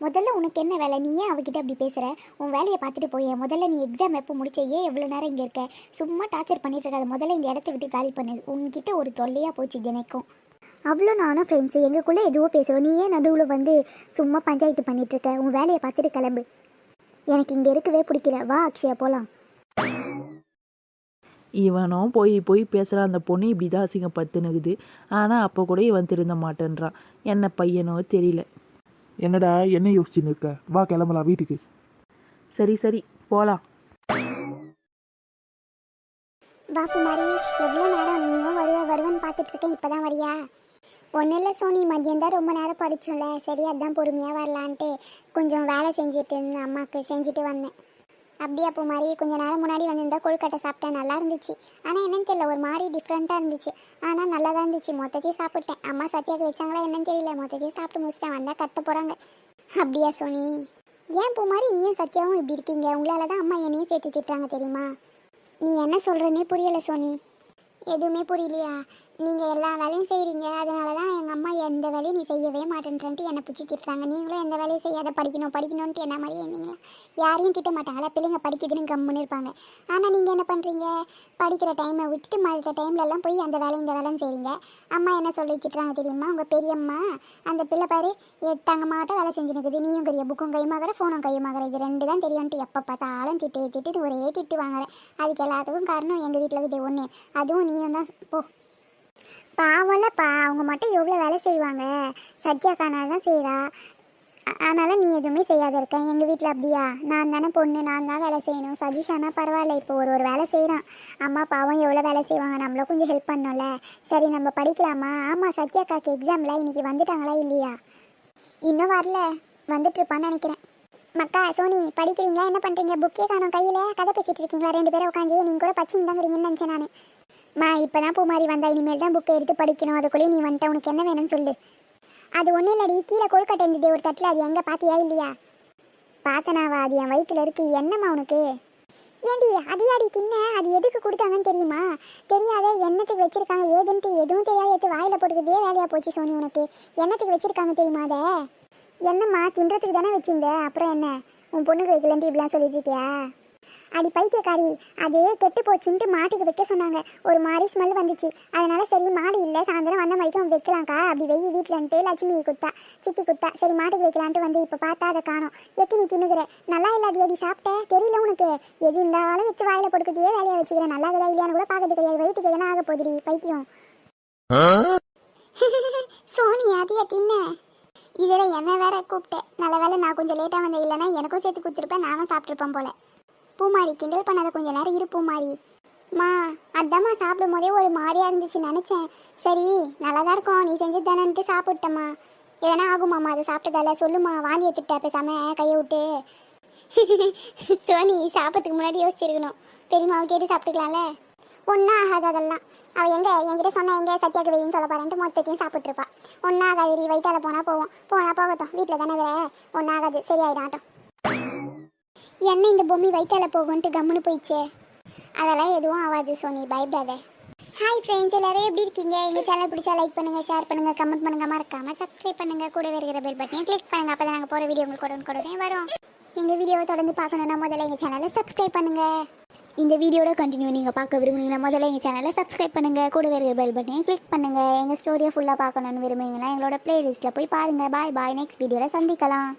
முதல்ல உனக்கு என்ன வேலை? நீ ஏன் அவகிட்ட அப்படி பேசுகிற உன் வேலையை பார்த்துட்டு போய். முதல்ல நீ எக்ஸாம் எப்போ முடிச்ச? ஏன் எவ்வளோ நேரம் இங்கே இருக்க? சும்மா டார்ச்சர் பண்ணிட்டு இருக்காது. முதல்ல இந்த இடத்த விட்டு காலி பண்ணு. உன்கிட்ட ஒரு தொல்லையாக போச்சு தினைக்கும். அவ்வளோ நானும் ஃப்ரெண்ட்ஸு எங்களுக்குள்ளே எதுவோ பேசுவோம் நீ ஏன் நடுவில் வந்து சும்மா பஞ்சாயத்து பண்ணிகிட்ருக்க உன் வேலையை பார்த்துட்டு கிளம்பு. எனக்கு இங்கே இருக்கவே பிடிக்கல. வா அக்ஷயா போகலாம் இவனும் போய் போய் பேசுகிறான் அந்த பொண்ணு இப்படி தான் அசிங்கப்பத்துனுக்குது ஆனால் அப்போ கூட இவன் திருந்த மாட்டேன்றான். என்ன பையனோ தெரியல. என்னடா என்ன யோசிச்சுன்னு இருக்க? வா கிளம்பலாம் வீட்டுக்கு. சரி சரி போகலாம் வா குமாரி. எவ்வளோ நேரம் நீயும் வருவ வருவன்னு பார்த்துட்டு இருக்கேன் இப்போ தான் வரியா? ஒன்றும் இல்லை சோனி. மதியம் தான் ரொம்ப நேரம் படித்தோம்ல சரி அதான் பொறுமையாக வரலான்ட்டு கொஞ்சம் வேலை செஞ்சுட்டு இருந்தேன் அம்மாவுக்கு செஞ்சுட்டு வந்தேன். அப்படியா மாதிரி கொஞ்ச நேரம் முன்னாடி வந்திருந்தா கொழுக்கட்டை சாப்பிட்டேன் நல்லா இருந்துச்சு. ஆனால் என்னன்னு தெரியல ஒரு மாதிரி டிஃப்ரெண்ட்டாக இருந்துச்சு. ஆனால் நல்லா தான் இருந்துச்சு. மொத்தத்தையும் சாப்பிட்டேன். அம்மா சத்தியாக்கு வச்சாங்களா என்னன்னு தெரியல. மொத்தத்தையும் சாப்பிட்டு முடிச்சிட்டேன். வந்தால் கத்த போகிறாங்க அப்படியா சோனி? ஏன் பூமாரி நீயும் சத்யாவும் இப்படி இருக்கீங்க? உங்களால தான் அம்மா என்னையும் சேர்த்து திட்டுறாங்க தெரியுமா? நீ என்ன சொல்கிறனே புரியலை சோனி. எதுவுமே புரியலையா? நீங்கள் எல்லா வேலையும் செய்கிறீங்க அதனால தான் எங்கள் அம்மா எந்த வேலையும் நீ செய்யவே மாட்டேன்ட்டு என்னை பிடிச்சி திட்டுறாங்க. நீங்களும் எந்த வேலையும் செய்யாத படிக்கணும் படிக்கணும்ட்டு என்ன மாதிரி இருந்தீங்க? யாரையும் திட்ட மாட்டாங்களா பிள்ளைங்க படிக்குதுன்னு கம்முன்னு இருப்பாங்க. ஆனால் நீங்கள் என்ன பண்ணுறீங்க படிக்கிற டைமை விட்டுட்டு மற்ற டைம்லலாம் போய் அந்த வேலை இந்த வேலைன்னு செய்கிறீங்க அம்மா என்ன சொல்லி திட்டுறாங்க தெரியுமா? உங்கள் பெரியம்மா அந்த பிள்ளை பாரு தங்க மாட்ட வேலை செஞ்சுனுக்குது நீயும் பெரிய புக்கும் கையுமாகிற ஃபோனும் கையுமாகிற இது ரெண்டு தான் தெரியும்ட்டு எப்போ பார்த்தாலும் திட்டு திட்டுட்டு ஒரே திட்டு வாங்குறேன் அதுக்கு எல்லாத்துக்கும் காரணம் எங்கள் வீட்டில் இது ஒன்று அதுவும் நீயும் தான். போ. பாவம்லப்பா அவங்க மட்டும் எவ்வளோ வேலை செய்வாங்க? சத்யா தான் செய்கிறா அதனால் நீ எதுவுமே செய்யாத இருக்க. எங்கள் வீட்டில் அப்படியா? நான் தானே பொண்ணு நான் தான் வேலை செய்யணும். சஜிஷானா பரவாயில்ல இப்போ ஒரு ஒரு வேலை செய்கிறான் அம்மா பாவம் எவ்வளோ வேலை செய்வாங்க? நம்மளும் கொஞ்சம் ஹெல்ப் பண்ணோம்ல. சரி நம்ம படிக்கலாமா? ஆமாம் சத்யாக்காக்கு எக்ஸாமில் இன்னைக்கு வந்துட்டாங்களா இல்லையா? இன்னும் வரல. வந்துட்டு இருப்பான்னு நினைக்கிறேன். மக்கா சோனி படிக்கிறீங்களா? என்ன பண்ணுறீங்க புக்கே காணும் கையில். கதை பேசிகிட்டு இருக்கீங்களா? ரெண்டு பேரும் உட்காந்து நீங்கள் கூட பச்சின்னு தாங்கிறீங்கன்னு நினச்சேன் நான். மா இப்போ தான் பூமாரி வந்தா இனிமேல் தான் புக்கை எடுத்து படிக்கணும். அதுக்குள்ளேயே நீ வந்துட்ட உனக்கு என்ன வேணும்னு சொல்லு. அது ஒன்றும் இல்லடி கீழே கொழுக்கட்டை இருந்தது ஒரு தட்டில் அது எங்கே பார்த்தியா இல்லையா? பார்த்தனாவா அது என் வயிற்றுல இருக்கு. என்னம்மா உனக்கு? ஏண்டி அதையாடி தின்ன? அது எதுக்கு கொடுத்தாங்கன்னு தெரியுமா? தெரியாத என்னத்துக்கு வச்சிருக்காங்க ஏதுன்ட்டு எதுவும் தெரியாது எடுத்து வாயில் போட்டுக்கிட்டே வேலையாக போச்சு சோனி உனக்கு? என்னத்துக்கு வச்சிருக்காங்க தெரியுமா அதை? என்னம்மா தின்றதுக்கு தானே வச்சிருந்த? அப்புறம் என்ன? உன் பொண்ணுக்கு வைக்கலன்ட்டு இப்படிலாம் சொல்லிட்டு இருக்கியா? அடி பைத்தியக்காரி. அது கெட்டு போச்சுன்ட்டு மாட்டுக்கு வைக்க சொன்னாங்க. ஒரு மாதிரி ஸ்மெல் வந்துச்சு. அதனால சரி மாடு இல்லை சாயந்தரம் வந்த வரைக்கும் வைக்கலாம்க்கா அப்படி வெயி வீட்டிலன்ட்டு லட்சுமி குத்தா சித்தி குத்தா சரி மாட்டுக்கு வைக்கலான்ட்டு வந்து இப்போ பார்த்தா அதை காணோம். எத்தி நீ தின்னுகிற நல்லா இல்லாது எடி சாப்பிட்ட? தெரியல உனக்கு. எது இருந்தாலும் எத்து வாயில போட்டுக்கிட்டே வேலையை வச்சுக்கிறேன் நல்லா இருக்குதா இல்லையான்னு கூட பார்க்கறது கிடையாது. வயிற்றுக்கு எதனா ஆக போகுதுடி பைத்தியம். சோனி அதையா தின்ன? இதில் என்ன வேற கூப்பிட்டேன் நல்ல வேலை நான் கொஞ்சம் லேட்டாக வந்தேன். இல்லைன்னா எனக்கும் சேர்த்து கொடுத்துருப்பேன் நானும் சாப்பிட்ருப்பேன் போல. பூமாரி கிண்டல் பண்ணாத கொஞ்ச நேரம் இரு பூமாரி மா அதாம்மா சாப்பிடும் போதே ஒரு மாதிரியா இருந்துச்சு நினச்சேன். சரி நல்லா தான் இருக்கும். நீ செஞ்சு தானேன்ட்டு சாப்பிட்டம்மா. எதனா ஆகுமாம்மா அதை சாப்பிட்டதால? சொல்லுமா வாந்தி எடுத்துட்டா பேசாம கையை விட்டு. *laughs* சோனி சாப்பிட்றதுக்கு முன்னாடி யோசிச்சிருக்கணும். பெரியமாவை கேட்டு சாப்பிட்டுக்கலாம்ல? ஒன்றும் ஆகாது அதெல்லாம். அவள் எங்கே? என்கிட்ட சொன்னால் எங்கே? சத்தியாக்கு வெயின்னு சொல்ல போகிறேன்ட்டு மொத்தத்தையும் சாப்பிட்ருப்பா ஒன்றும் ஆகாது நீ வயிற்றால போனால் போவோம். போனால் போகட்டும். வீட்டில் தானே வேற? ஒன்றும் ஆகாது. ஆட்டம். என்ன இந்த பொம்மி வைத்தால போகும்ன்ட்டு கம்முன்னு போயிடுச்சே. அதெல்லாம் எதுவும் ஆகாது சோனி. பயப்படாத. ஹாய் ஃப்ரெண்ட்ஸ் எல்லாரும் எப்படி இருக்கீங்க? எங்கள் சேனல் பிடிச்சா லைக் பண்ணுங்கள் ஷேர் பண்ணுங்கள் கமெண்ட் பண்ணுங்கள் மறக்காம சப்ஸ்கிரைப் பண்ணுங்கள் கூட இருக்கிற பெல் பட்டனையும் கிளிக் பண்ணுங்கள் அப்போ தான் நாங்கள் போகிற வீடியோ உங்களுக்கு உடனே கொடுத்தேன் வரும். எங்கள் வீடியோவை தொடர்ந்து பார்க்கணுன்னா முதல்ல எங்கள் சேனலை சப்ஸ்கிரைப் பண்ணுங்கள் இந்த வீடியோட கண்டினியூ நீங்கள் பார்க்க விரும்புனீங்கன்னா முதல்ல எங்கள் சேனலை சப்ஸ்கிரைப் பண்ணுங்கள் கூட இருக்கிற பெல் பட்டனையும் கிளிக் பண்ணுங்கள் எங்கள் ஸ்டோரியை ஃபுல்லாக பார்க்கணுன்னு விரும்புனீங்கன்னா எங்களோட பிளேலிஸ்ட்டில் போய் பாருங்கள் பாய் பாய் நெக்ஸ்ட் வீடியோவில் சந்திக்கலாம்.